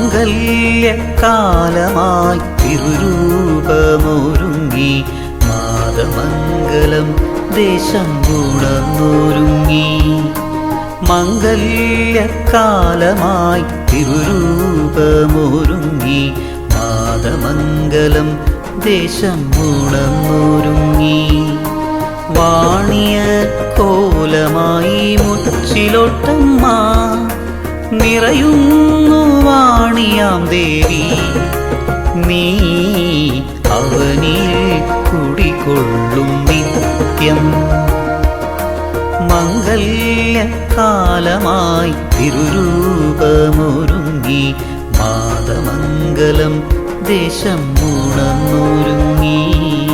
മംഗല്യകാലമായി തിരുരൂപമൊരുങ്ങി. മാതമംഗലം ദേശം ഗുണമൊരുങ്ങി. മംഗല്യക്കാലമായി തിരുരൂപമൊരുങ്ങി. മാതമംഗലം ദേശം ഗുണമൊരുങ്ങി. വാണിയ കോലമായി മുച്ചിലൊട്ടമ്മ നിറയുന്നു വാണിയാം ദേവി. നീ അവനിൽ കുടികൊള്ളും നിത്യം. മംഗല്യകാലമായി തിരുരൂപമൊരുങ്ങി മാതമംഗലം ദേശം ഉണർന്നൊരുങ്ങി.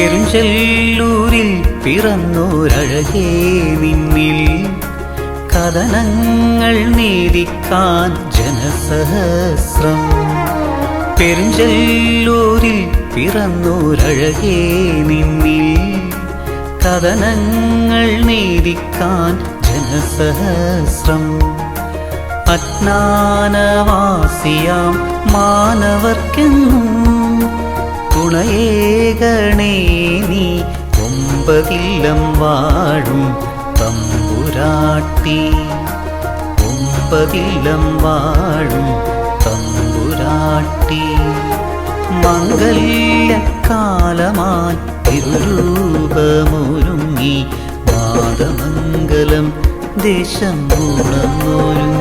പെരുഞ്ചെല്ലൂരിൽ പിറന്നോരഴകേ നിന്നിൽ. കഥനങ്ങൾ നീതിക്കാൻ ജനസഹസ്രം. പെരുഞ്ചെല്ലൂരിൽ പിറന്നോരഴകേ നിന്നിൽ. കഥനങ്ങൾ നീതിക്കാൻ ജനസഹസ്രം. അജ്ഞാനവാസിയാം മാനവർക്കെന്നും തുണയേകണേ നീ ഒമ്പതില്ലം വാഴും തമ്പുരാട്ടി. ഒമ്പതില്ലം വാഴും തമ്പുരാട്ടി. മംഗല്യകാലമായി തിരുരൂപമൊരുങ്ങി മാതമംഗലം ദേശം ഉണർന്നൊരുങ്ങി.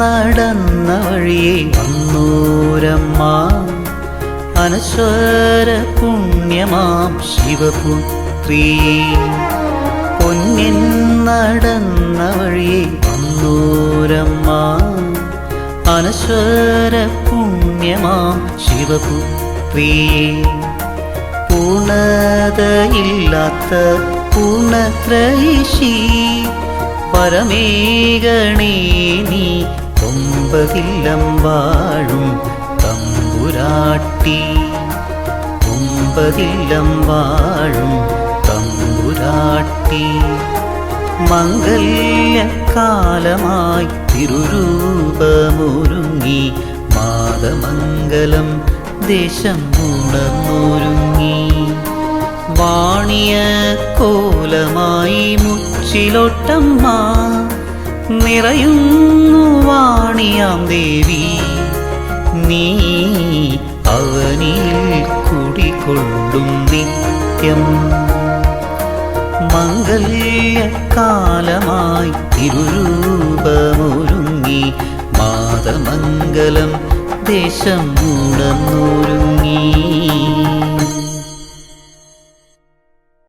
നടന്ന വഴിയെ വന്നൂരമ്മ അനശ്വര പുണ്യമാം ശിവപുത്രി. പൊന്നിൻ നടന്ന വഴിയെ വന്നൂരമ്മ അനശ്വര പുണ്യമാം ശിവപുത്രി. പൂർണതയില്ലാത്ത പൂർണത്രയിഷി പരമേഗണേ നീ ഒമ്പതില്ലം വാഴും തമ്പുരാട്ടി. ഒമ്പതില്ലം വാഴും തമ്പുരാട്ടി. മംഗല്യക്കാലമായി തിരുരൂപമൊരുങ്ങി മാതമംഗലം ദേശം ഉണർന്നൊരുങ്ങി. വാണിയ കോലമായി മുച്ചിലൊട്ടമ്മ നിറയുന്നു വാണിയാം ദേവി. നീ അവനിൽ കുടികൊള്ളും നിത്യം. മംഗല്യകാലമായി തിരുരൂപമൊരുങ്ങി. മാതമംഗലം ദേശം ഉണർന്നൊരുങ്ങി.